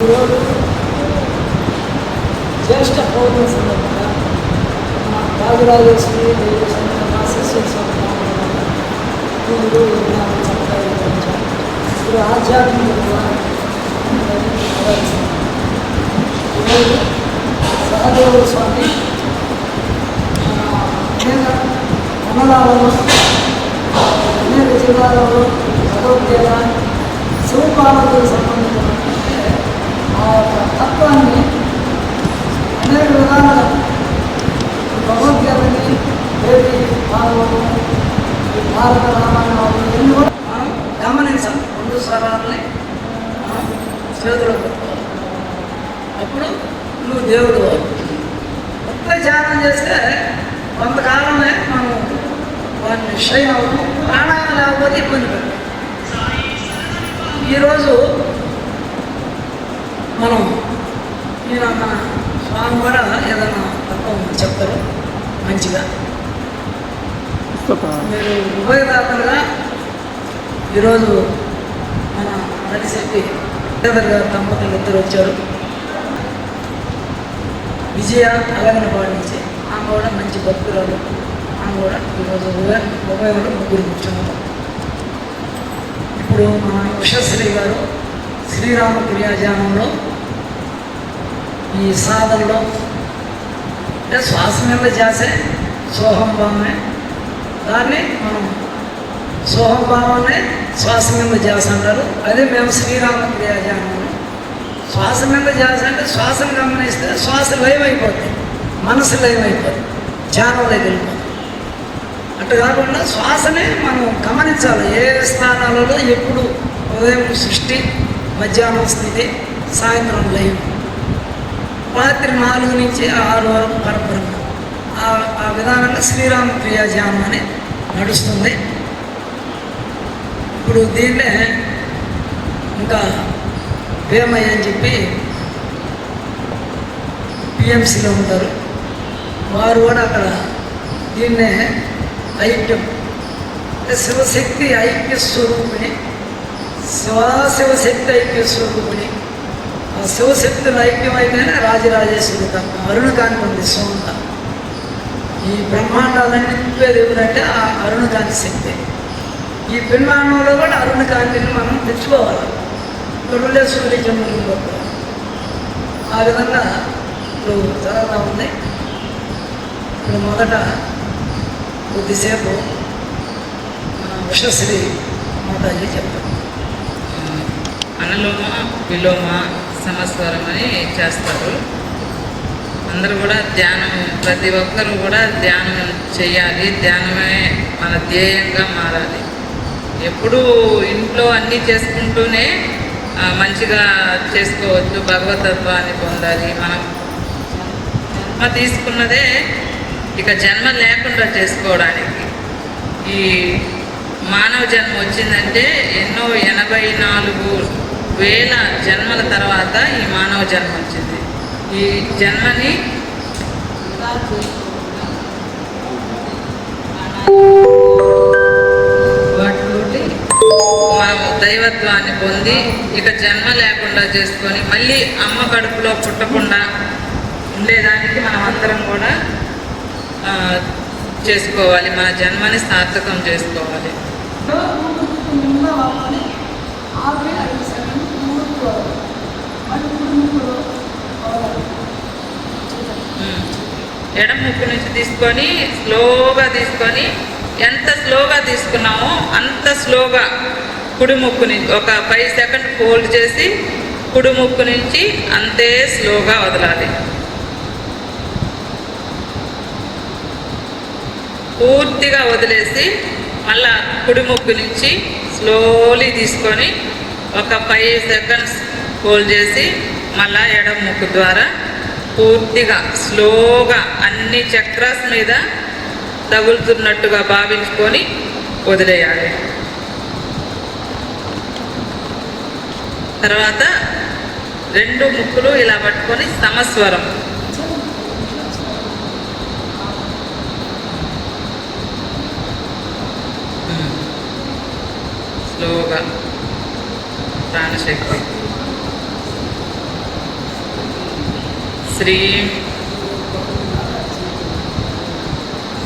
ఈరోజు జ్యేష్ఠ పౌర్ణమి సందర్భంగా మన రాజరాజేశ్వరి దేవి సందర్భంగా చక్కగా ఇప్పుడు ఆధ్యాత్మిక ఈరోజు సహదేవుల స్వామి ఆ, అనేక జిల్లాలలో భగవద్గీత శివపార్వతులకు సంబంధించి తత్వాన్ని అనేక విధాలుగా భగవద్గీతని దేవి భాగవతం ఈ భారత రామాయణం ఇవన్నీ మనం గమనించాలి రెండు స్వరాలని మనం చేతులు అప్పుడు నువ్వు దేవుడు అప్పుడే ధ్యానం చేస్తే కొంతకాలమే మనం వాడిని షైన్ అవుతాం ప్రాణాయామం లేకపోతే ఇబ్బంది పెడతాం. ఈరోజు మనం ఈయన మన స్వామి కూడా ఏదైనా తత్వం చెప్తారు. మంచిగా. మీరు ఉభయదాతలుగా ఈరోజు మన నడిశెట్టి గారు దంపతులు ఇద్దరు వచ్చారు. విజయ అలగనపాడు నుంచి ఆమె కూడా మంచి భక్తురాలు. ఆమె కూడా ఈరోజు ఉభయ ఉభయంలో ముగ్గురు కూర్చున్నారు. ఇప్పుడు మన ఉషశ్రీ గారు శ్రీరామ క్రియాజానంలో ఈ సాధనలో అంటే శ్వాస మీద చేసే సోహం భావమే. దాన్ని మనం సోహం భావమే శ్వాస మీద చేస అంటారు. అదే మేము శ్రీరామ క్రియాజానం శ్వాస మీద చేస అంటే శ్వాసను గమనిస్తే శ్వాస లయం అయిపోతుంది మనసు లయం అయిపోతుంది ధ్యానంలోకి వెళ్ళిపోతుంది అటు కాకుండా శ్వాసనే మనం గమనించాలి. ఏ స్థానాలలో ఎప్పుడు ఉదయం సృష్టి మధ్యాహ్నం స్థితి సాయంత్రం లయం. రాత్రి నాలుగు నుంచి ఆరు వరకు పరబ్రహ్మ ఆ ఆ విధానంగా శ్రీరామ క్రియాధ్యానం అని నడుస్తుంది. ఇప్పుడు దీన్నే ఇంకా భీమయ్య అని చెప్పి పిఎంసీలో ఉంటారు. వారు కూడా అక్కడ దీన్నే ఐక్యం శివశక్తి ఐక్య స్వరూపిణి శివాశివశక్తి ఐక్య స్వరూపిణి ఆ శివశక్తులు ఐక్యమైతేనే రాజరాజేశ్వరి తప్ప అరుణకాంతి ఉంది సోమత. ఈ బ్రహ్మాండాలన్నీ తిప్పేది ఏమిటంటే ఆ అరుణకాంతి శక్తి ఈ బ్రహ్మాండంలో కూడా అరుణకాంతిని మనం తెచ్చుకోవాలి. తొడులే సూర్యచంద్రులు ఆ విధంగా ఇప్పుడు జరుగుతూ ఉంది ఇప్పుడు మొదట కొద్దిసేపు ఉషశ్రీ మాతాజీ చెప్తాం అనలోమ విలోమ సమస్వరం అని చేస్తారు. అందరూ కూడా ధ్యానం ప్రతి ఒక్కరూ కూడా ధ్యానం చేయాలి. ధ్యానమే మన ధ్యేయంగా మారాలి. ఎప్పుడూ ఇంట్లో అన్నీ చేసుకుంటూనే మంచిగా చేసుకోవచ్చు. భగవతత్వాన్ని పొందాలి. మనం జన్మ తీసుకున్నదే ఇక జన్మ లేకుండా చేసుకోవడానికి. ఈ మానవ జన్మ వచ్చిందంటే ఎన్నో ఎనభై నాలుగు వేల జన్మల తర్వాత ఈ మానవ జన్మ వచ్చింది ఈ జన్మని వాటితోటి మనం దైవత్వాన్ని పొంది ఇక జన్మ లేకుండా చేసుకొని మళ్ళీ అమ్మ కడుపులో పుట్టకుండా ఉండేదానికి మనం అందరం కూడా చేసుకోవాలి మన జన్మని సార్థకం చేసుకోవాలి ఎడమ ముక్కు నుంచి తీసుకొని స్లోగా తీసుకొని ఎంత స్లోగా తీసుకున్నామో అంత స్లోగా కుడి ముక్కు నుంచి ఒక ఫైవ్ సెకండ్ హోల్డ్ చేసి కుడి ముక్కు నుంచి అంతే స్లోగా వదలాలి. పూర్తిగా వదిలేసి మళ్ళా కుడి ముక్కు నుంచి స్లోలీ తీసుకొని ఒక ఫైవ్ సెకండ్స్ హోల్డ్ చేసి మళ్ళా ఎడమ ముక్కు ద్వారా పూర్తిగా స్లోగా అన్ని చక్రాస్ మీద తగులుతున్నట్టుగా భావించుకొని వదిలేయాలి. తర్వాత రెండు ముక్కులు ఇలా పట్టుకొని సమస్వరం. స్లోగా ప్రాణశక్తి. శ్రీం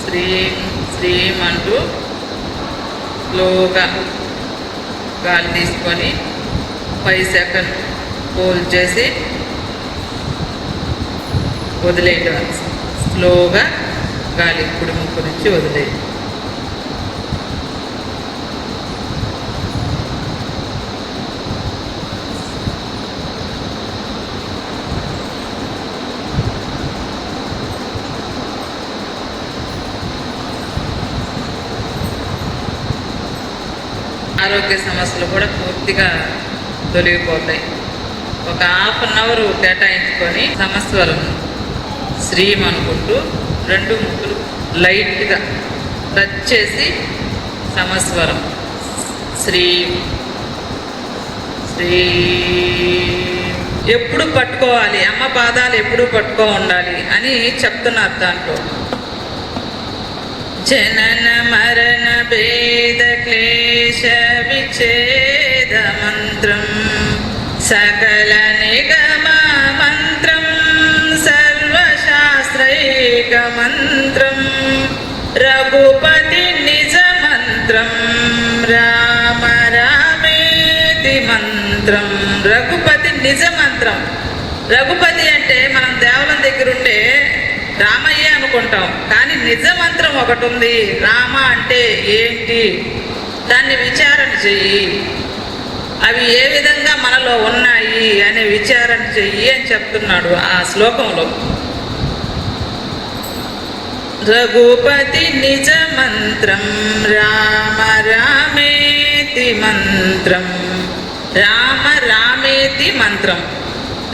శ్రీం శ్రీం అంటూ స్లోగా గాలి తీసుకొని ఫైవ్ సెకండ్ హోల్డ్ చేసి వదిలేయటం. స్లోగా గాలి ఇప్పుడు ముక్కు నుంచి వదిలేయండి ఆరోగ్య సమస్యలు కూడా పూర్తిగా తొలగిపోతాయి. ఒక హాఫ్ అన్ అవర్ కేటాయించుకొని సమస్వరం శ్రీం అనుకుంటూ రెండు ముక్కులు లైట్గా టచ్ చేసి సమస్వరం. శ్రీ. శ్రీ. ఎప్పుడు పట్టుకోవాలి? అమ్మ పాదాలు ఎప్పుడు పట్టుకో ఉండాలి? అని చెప్తున్నారు దాంట్లో. జనన మరణ భేద క్లేశ విచ్ఛేద మంత్రం సకల నిగమ మంత్రం సర్వశాస్త్రైక మంత్రం రఘుపతి నిజ మంత్రం రామ రామేతి మంత్రం రఘుపతి నిజ మంత్రం రఘుపతి అంటే మనం దేవలం దగ్గర రామయ్య అనుకుంటాం. కానీ నిజ మంత్రం ఒకటి ఉంది రామ అంటే ఏంటి? దాన్ని విచారణ చెయ్యి. అవి ఏ విధంగా మనలో ఉన్నాయి అనే విచారణ చెయ్యి అని చెప్తున్నాడు ఆ శ్లోకంలో. రఘుపతి నిజ మంత్రం రామ రామేతి మంత్రం రామ రామేతి మంత్రం.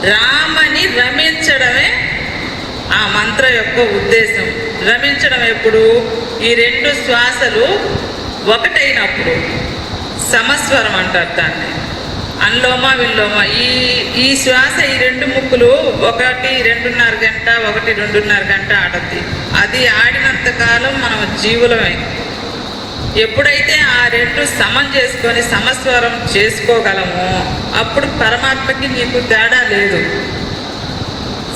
రామని రమించడమే ఆ మంత్ర యొక్క ఉద్దేశం. రమించడం ఎప్పుడు? ఈ రెండు శ్వాసలు ఒకటైనప్పుడు. సమస్వరం అంటారు దాన్ని. అన్లోమ విల్లోమ. ఈ ఈ శ్వాస ఈ రెండు ముక్కులు ఒకటి రెండున్నర గంట ఒకటి రెండున్నర గంట ఆడద్ది. అది ఆడినంత కాలం మనం జీవులమే. ఎప్పుడైతే ఆ రెండు సమం చేసుకొని సమస్వరం చేసుకోగలమో అప్పుడు పరమాత్మకి నీకు తేడా లేదు.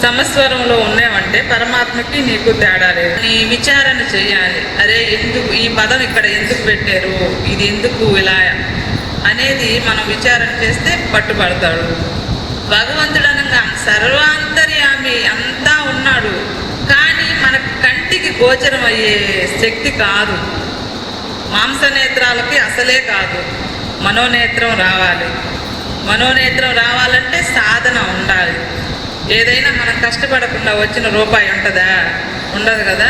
సమస్వరంలో ఉన్నావంటే పరమాత్మకి నీకు తేడా లేదు. నీ విచారణ చేయాలి. అరే ఎందుకు ఈ పదం ఇక్కడ ఎందుకు పెట్టారు? ఇది ఎందుకు ఇలా అనేది మనం విచారణ చేస్తే పట్టుబడతాడు. భగవంతుడు అనగా సర్వాంతర్యామి అంతా ఉన్నాడు. కానీ మన కంటికి గోచరం అయ్యే శక్తి కాదు. మాంసనేత్రాలకి అసలే కాదు. మనోనేత్రం రావాలి. మనోనేత్రం రావాలంటే సాధన ఉండాలి. ఏదైనా మనం కష్టపడకుండా వచ్చిన రూపాయి ఉంటుందా? ఉండదు కదా.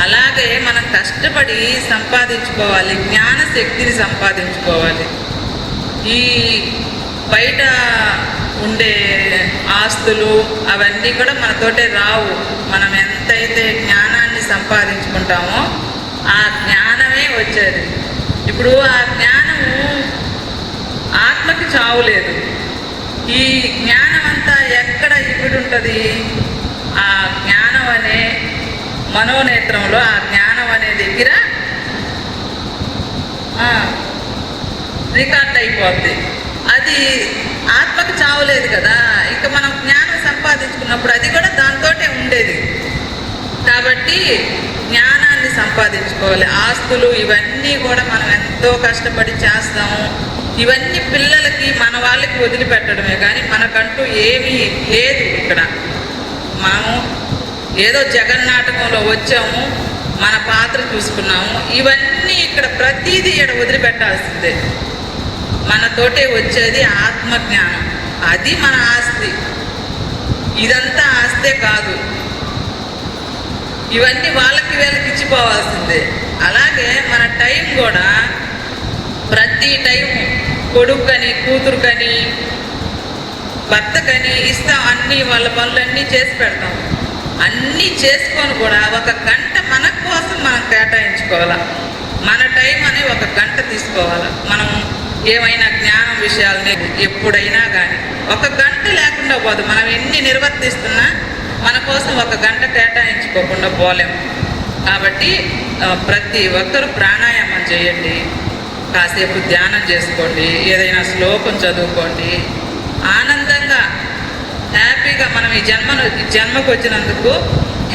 అలాగే మనం కష్టపడి సంపాదించుకోవాలి జ్ఞాన శక్తిని సంపాదించుకోవాలి. ఈ బయట ఉండే ఆస్తులు అవన్నీ కూడా మనతోటే రావు. మనం ఎంతైతే జ్ఞానాన్ని సంపాదించుకుంటామో ఆ జ్ఞానమే వచ్చేది. ఇప్పుడు ఆ జ్ఞానము ఆత్మకి చావు లేదు. ఈ జ్ఞానం అంతా ఎక్కడ ఉంటుంది ఆ జ్ఞానం అనే మనోనేత్రంలో ఆ జ్ఞానం అనే దగ్గర రికార్డ్ అయిపోద్ది. అది ఆత్మకు చావలేదు కదా. ఇక మనం జ్ఞానం సంపాదించుకున్నప్పుడు అది కూడా దాంతోటే ఉండేది. కాబట్టి జ్ఞానాన్ని సంపాదించుకోవాలి. ఆస్తులు ఇవన్నీ కూడా మనం ఎంతో కష్టపడి చేస్తాము. ఇవన్నీ పిల్లలకి మన వాళ్ళకి వదిలిపెట్టడమే. కానీ మనకంటూ ఏమీ లేదు ఇక్కడ. మనము ఏదో జగన్నాటకంలో వచ్చాము మన పాత్ర చూసుకున్నాము. ఇవన్నీ ఇక్కడ ప్రతిదీ ఇక్కడ వదిలిపెట్టాల్సిందే. మనతోటే వచ్చేది ఆత్మజ్ఞానం. అది మన ఆస్తి. ఇదంతా ఆస్తే కాదు. ఇవన్నీ వాళ్ళకి వీళ్ళకి ఇచ్చిపోవాల్సిందే. అలాగే మన టైం కూడా ప్రతి టైం కొడుకని కూతురుకని భర్తకని ఇస్తాం అన్నీ వాళ్ళ పనులన్నీ చేసి పెడతాం. అన్నీ చేసుకొని కూడా ఒక గంట మన కోసం మనం కేటాయించుకోవాలా? మన టైం అనే ఒక గంట తీసుకోవాలా? మనం ఏమైనా జ్ఞానం విషయాలని ఎప్పుడైనా కానీ ఒక గంట లేకుండా పోదు. మనం ఎన్ని నిర్వర్తిస్తున్నా మన కోసం ఒక గంట కేటాయించుకోకుండా పోలేం. కాబట్టి ప్రతి ఒక్కరు ప్రాణాయామం చేయండి. కాసేపు ధ్యానం చేసుకోండి ఏదైనా శ్లోకం చదువుకోండి. ఆనందంగా హ్యాపీగా మనం ఈ జన్మను ఈ జన్మకు వచ్చినందుకు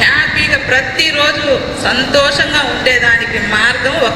హ్యాపీగా ప్రతిరోజు సంతోషంగా ఉండేదానికి మార్గం ఒక